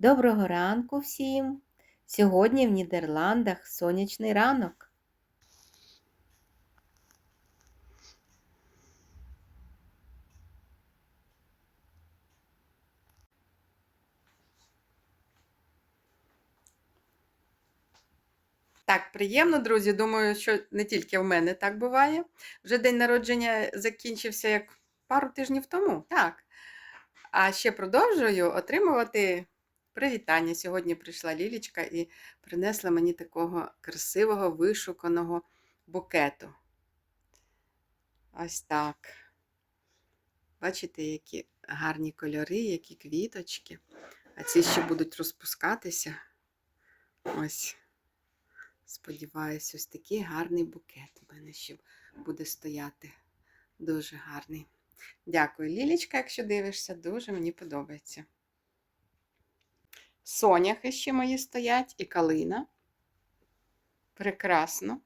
Доброго ранку всім! Сьогодні в Нідерландах сонячний ранок. Так, приємно, друзі. Думаю, що не тільки в мене так буває. Вже день народження закінчився як пару тижнів тому. Так. А ще продовжую отримувати привітання. Сьогодні прийшла Лілічка і принесла мені такого красивого вишуканого букету. Ось так. Бачите, які гарні кольори, які квіточки. А ці ще будуть розпускатися. Ось. Сподіваюсь, ось такий гарний букет у мене ще буде стояти. Дуже гарний. Дякую, Лілічка, якщо дивишся, дуже мені подобається. Соняхи ще мої стоять і калина. Прекрасно.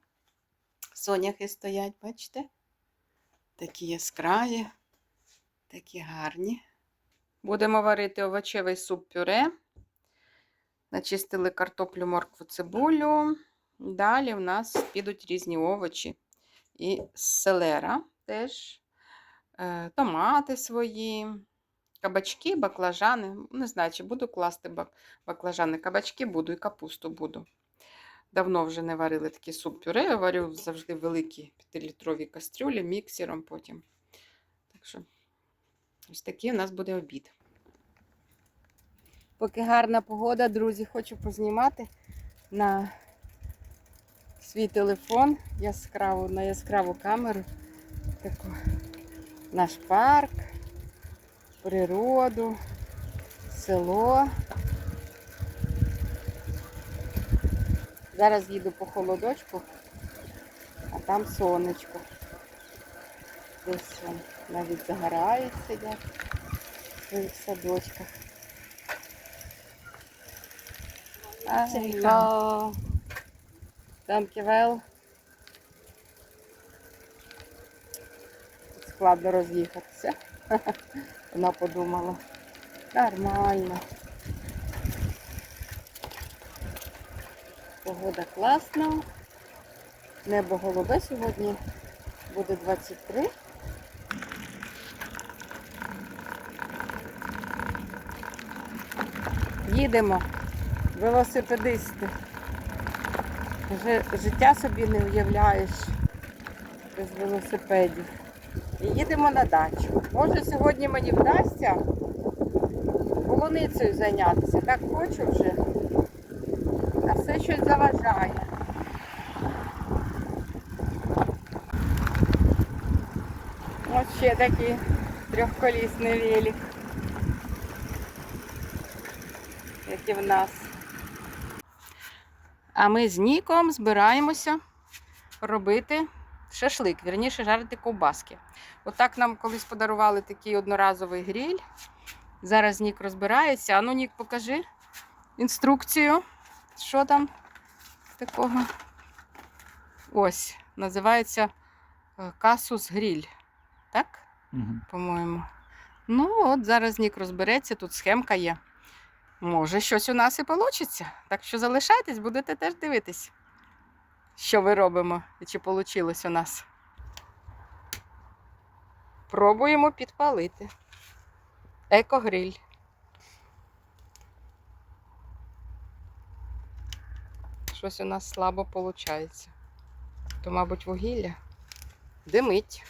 Соняхи стоять, бачите? Такі яскраві, такі гарні. Будемо варити овочевий суп-пюре. Начистили картоплю, моркву, цибулю. Далі в нас підуть різні овочі і селера теж, е, томати свої, кабачки, баклажани. Не знаю, чи буду класти баклажани, кабачки буду і капусту буду. Давно вже не варили такі суп-пюре. Я варю завжди великі 5-літрові кастрюлі, міксером потім. Так що, ось такий у нас буде обід. Поки гарна погода, друзі, хочу познімати на свій телефон яскраву, на яскраву камеру. Таку наш парк, природу, село. Зараз їду по холодочку, а там сонечко. Десь навіть загорають сидять в садочках. Hello. Dankjewel. Складно роз'їхатися. Вона подумала. Нормально. Погода класна. Небо голубе сьогодні буде 23. Їдемо, велосипедисти. Вже життя собі не уявляєш без велосипедів. І їдемо на дачу. Може сьогодні мені вдасться полуницею зайнятися. Так хочу вже. А все щось заважає. Ось ще такий трьохколісний велик. Як і в нас. А ми з Ніком збираємося робити шашлик, вірніше жарити ковбаски. Отак нам колись подарували такий одноразовий гриль. Зараз Нік розбирається. Ану, Нік, покажи інструкцію. Що там такого? Ось, називається е, касус гриль. Так? Угу. По-моєму. Ну, от зараз Нік розбереться, тут схемка є. Може, щось у нас і вийде. Так що залишайтесь, будете теж дивитись, що ми робимо і чи вийшло у нас. Пробуємо підпалити. Екогриль. Щось у нас слабо виходить. То, мабуть, вугілля димить.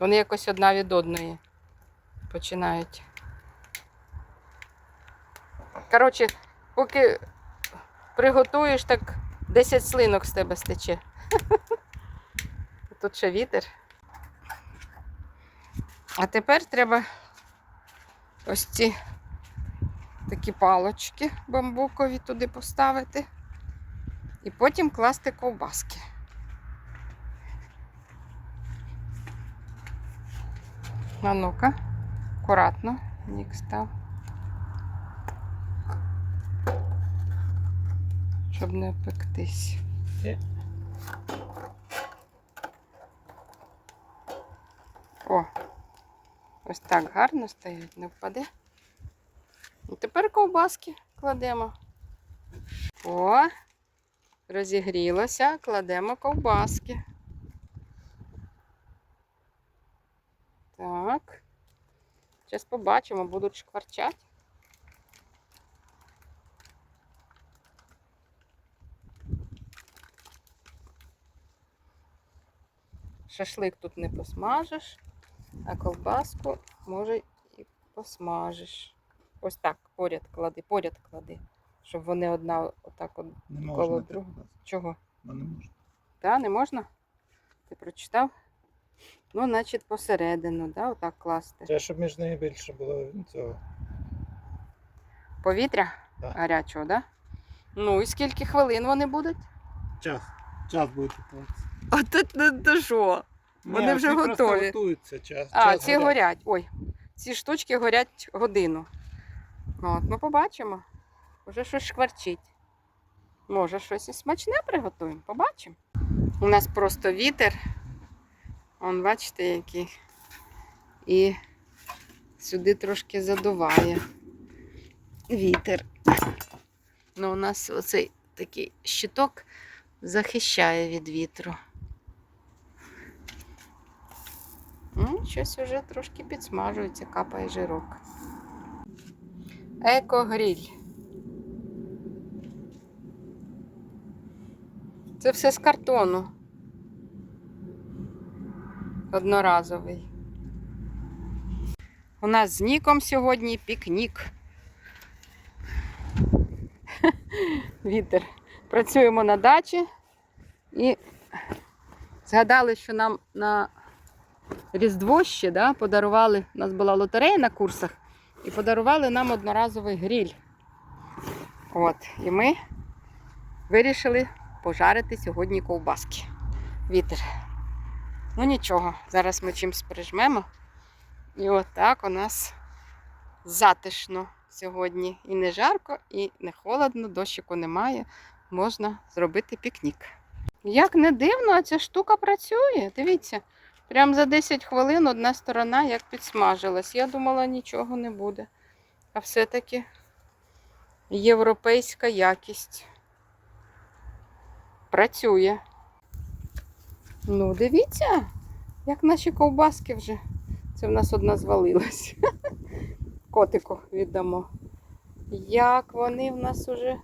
Вони якось одна від одної починають. Коротше, поки приготуєш, так 10 слинок з тебе стече. Тут ще вітер. А тепер треба ось ці такі палочки бамбукові туди поставити. І потім класти ковбаски. А ну-ка, акуратно, нік став. щоб не пектись. О, ось так гарно стоять, не впаде. І тепер ковбаски кладемо. О, розігрілося, кладемо ковбаски. Так. Зараз побачимо, будуть шкварчати. Шашлик тут не посмажеш, а ковбаску може і посмажеш. Ось так, поряд клади, поряд клади, щоб вони одна отак от Не Коло друга. чого? Ну, не можна. Та, не можна? Ти прочитав? Ну, значить, посередину, да, отак класти. Треба, щоб між ними більше було цього. Повітря Так. гарячого, да? Ну і скільки хвилин вони будуть? Час. Час буде готуватися. А то, що? Вони Ні, вже ці просто готові. готуються час. А, час ці горять. Ой, ці штучки горять годину. От, ми побачимо. Уже щось шкварчить. Може, щось і смачне приготуємо, побачимо. У нас просто вітер. Он, бачите, який. І сюди трошки задуває вітер. Ну, у нас оцей такий щиток захищає від вітру. Ну, щось вже трошки підсмажується, капає жирок. Екогріль. Це все з картону. Одноразовий. У нас з Ніком сьогодні пікнік. Вітер. Працюємо на дачі і згадали, що нам на Різдво ще да, подарували. У нас була лотерея на курсах, і подарували нам одноразовий гріль. От, і ми вирішили пожарити сьогодні ковбаски. Вітер. Ну нічого, зараз ми чимось прижмемо. І отак у нас затишно сьогодні. І не жарко, і не холодно, дощику немає. Можна зробити пікнік. Як не дивно, а ця штука працює. Дивіться. Прям за 10 хвилин одна сторона як підсмажилась. Я думала, нічого не буде. А все-таки європейська якість. Працює. Ну, дивіться, як наші ковбаски вже. Це в нас одна звалилась. Котику віддамо. Як вони в нас уже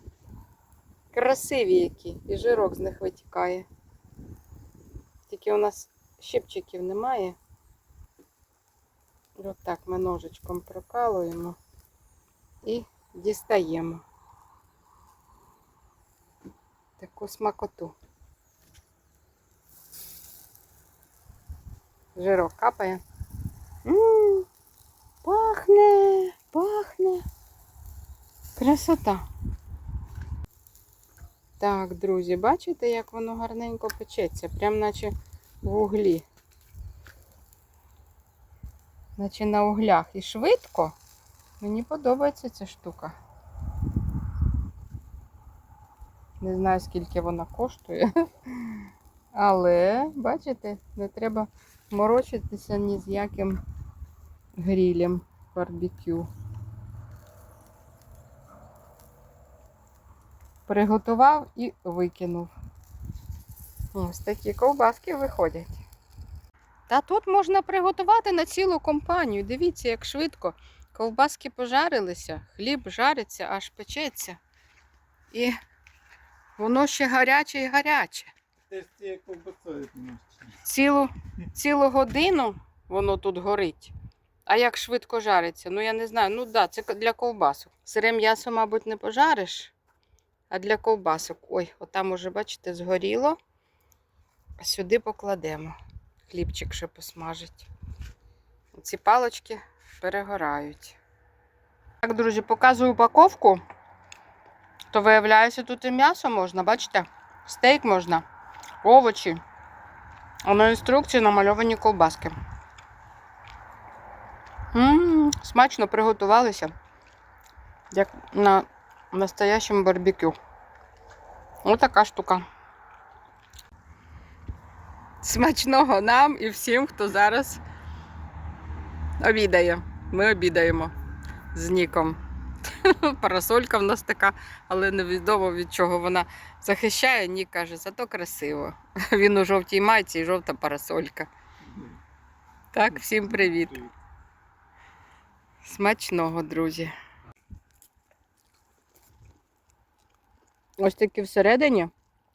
красиві які. І жирок з них витікає. Тільки у нас щипчиків немає. І Отак ми ножичком прокалуємо і дістаємо таку смакоту. Жирок капає. М, пахне, пахне. Красота. Так, друзі, бачите, як воно гарненько печеться, прям наче в углі. Наче на углях. І швидко. Мені подобається ця штука. Не знаю, скільки вона коштує. Але, бачите, не треба морочитися ні з яким грілем барбекю. Приготував і викинув. Ось такі ковбаски виходять. Та тут можна приготувати на цілу компанію. Дивіться, як швидко. Ковбаски пожарилися, хліб жариться, аж печеться. І воно ще гаряче і гаряче. Цілу, цілу годину воно тут горить. А як швидко жариться? Ну я не знаю. Ну так, да, це для ковбасок. Сире м'ясо, мабуть, не пожариш, а для ковбасок. Ой, отам уже, бачите, згоріло. Сюди покладемо. Хлібчик ще посмажить. Ці палочки перегорають. Так, друзі, показую упаковку. То виявляється, тут і м'ясо можна, бачите? Стейк можна, овочі. А на інструкції намальовані ковбаски. М, смачно приготувалися. Як на настоящому барбекю. Отака штука. Смачного нам і всім, хто зараз обідає. Ми обідаємо з Ніком. Парасолька в нас така, але невідомо від чого вона захищає. Нік каже, зато красиво. Він у жовтій майці і жовта парасолька. Так, всім привіт. Смачного, друзі. Ось такі всередині.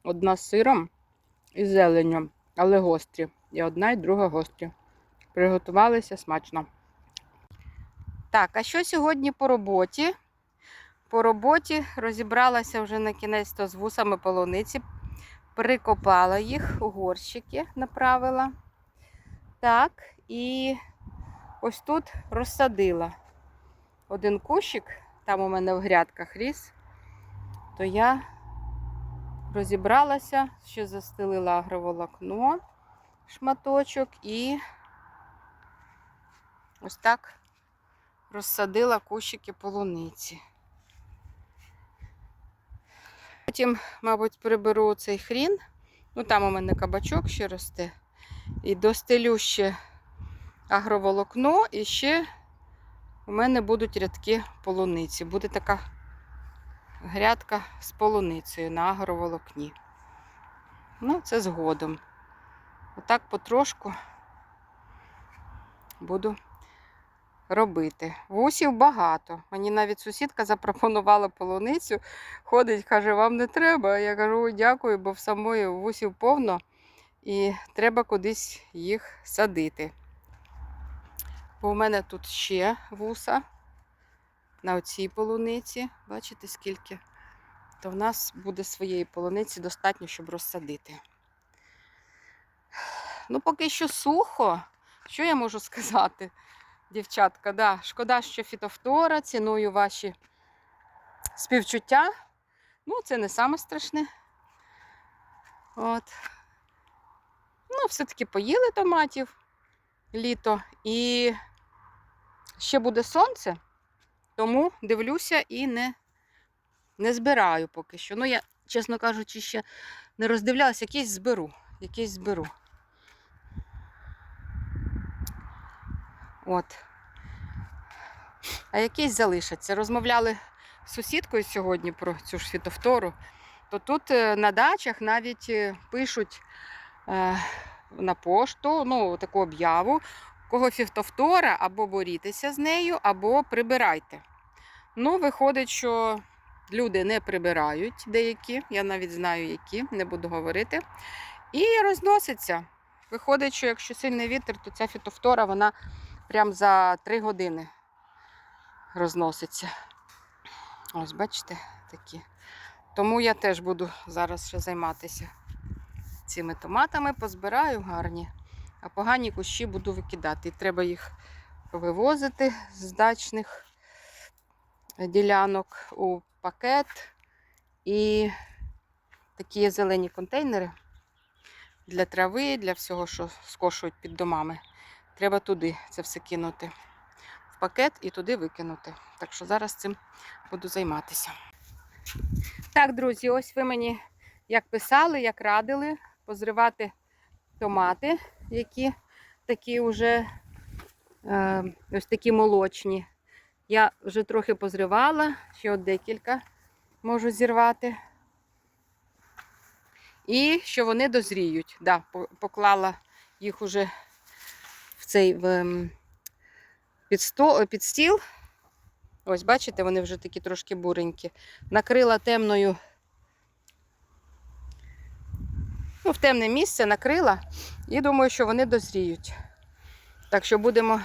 Одна з сиром і зеленню, але гострі. І одна, і друга гострі. Приготувалися смачно. Так, а що сьогодні по роботі? По роботі розібралася вже на кінець то з вусами полуниці, прикопала їх горщики, направила. Так, і ось тут розсадила один кущик, там у мене в грядках ріс, то я розібралася, ще застелила агроволокно, шматочок і ось так розсадила кущики полуниці. Потім, мабуть, приберу цей хрін. Ну, там у мене кабачок ще росте. І достелю ще агроволокно, і ще у мене будуть рядки полуниці. Буде така грядка з полуницею на агроволокні. Ну, це згодом. Отак потрошку буду робити. Вусів багато. Мені навіть сусідка запропонувала полуницю. Ходить, каже, вам не треба. Я кажу, «Ой, дякую, бо в самої вусів повно і треба кудись їх садити. Бо у мене тут ще вуса на оцій полуниці. Бачите, скільки? То в нас буде своєї полуниці достатньо, щоб розсадити. Ну, поки що сухо. Що я можу сказати, дівчатка? Да, шкода, що фітофтора, ціную ваші співчуття. Ну, це не саме страшне. От. Ну, все-таки поїли томатів літо. І ще буде сонце, тому дивлюся і не, не збираю поки що. Ну, я, чесно кажучи, ще не роздивлялася, якийсь зберу. Якийсь зберу. От. А якийсь залишаться. Розмовляли з сусідкою сьогодні про цю ж фітофтору, то тут е, на дачах навіть е, пишуть е, на пошту ну, таку об'яву, кого фітофтора, або борітеся з нею, або прибирайте. Ну, виходить, що люди не прибирають деякі, я навіть знаю, які, не буду говорити. І розноситься. Виходить, що якщо сильний вітер, то ця фітофтора вона прям за 3 години розноситься. Ось, бачите, такі. Тому я теж буду зараз ще займатися цими томатами, позбираю гарні, а погані кущі буду викидати. І треба їх вивозити з дачних ділянок у пакет. І такі зелені контейнери для трави, для всього, що скошують під домами. Треба туди це все кинути в пакет і туди викинути. Так що зараз цим буду займатися. Так, друзі, ось ви мені як писали, як радили позривати томати, які такі вже е, ось такі молочні. Я вже трохи позривала, ще от декілька можу зірвати. І що вони дозріють. Да, поклала їх уже цей в, під, сто, під стіл. Ось, бачите, вони вже такі трошки буренькі. Накрила темною, ну, в темне місце накрила і думаю, що вони дозріють. Так що будемо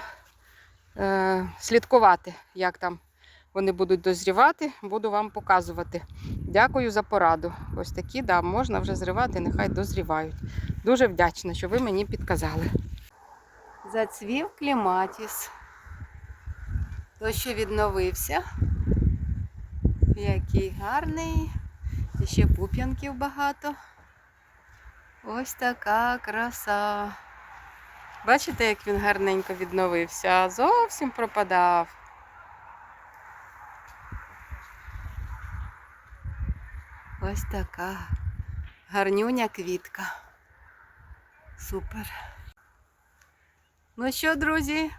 е, слідкувати, як там вони будуть дозрівати, буду вам показувати. Дякую за пораду. Ось такі, да, можна вже зривати, нехай дозрівають. Дуже вдячна, що ви мені підказали. Зацвів кліматіс. То, що відновився. Який гарний. І ще пуп'янків багато. Ось така краса. Бачите, як він гарненько відновився, зовсім пропадав. Ось така гарнюня квітка. Супер. Ну що, друзі,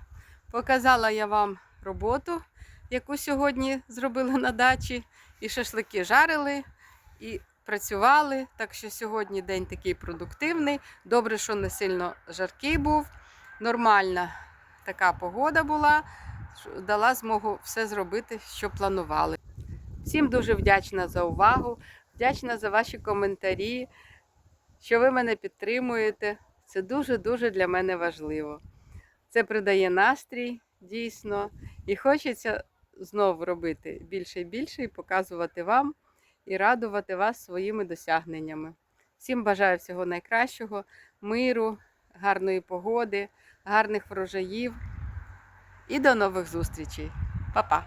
показала я вам роботу, яку сьогодні зробили на дачі. І шашлики жарили, і працювали. Так що сьогодні день такий продуктивний. Добре, що не сильно жаркий був. Нормальна така погода була, дала змогу все зробити, що планували. Всім дуже вдячна за увагу, вдячна за ваші коментарі, що ви мене підтримуєте. Це дуже-дуже для мене важливо. Це придає настрій дійсно. І хочеться знову робити більше і більше і показувати вам і радувати вас своїми досягненнями. Всім бажаю всього найкращого, миру, гарної погоди, гарних врожаїв і до нових зустрічей. Па-па!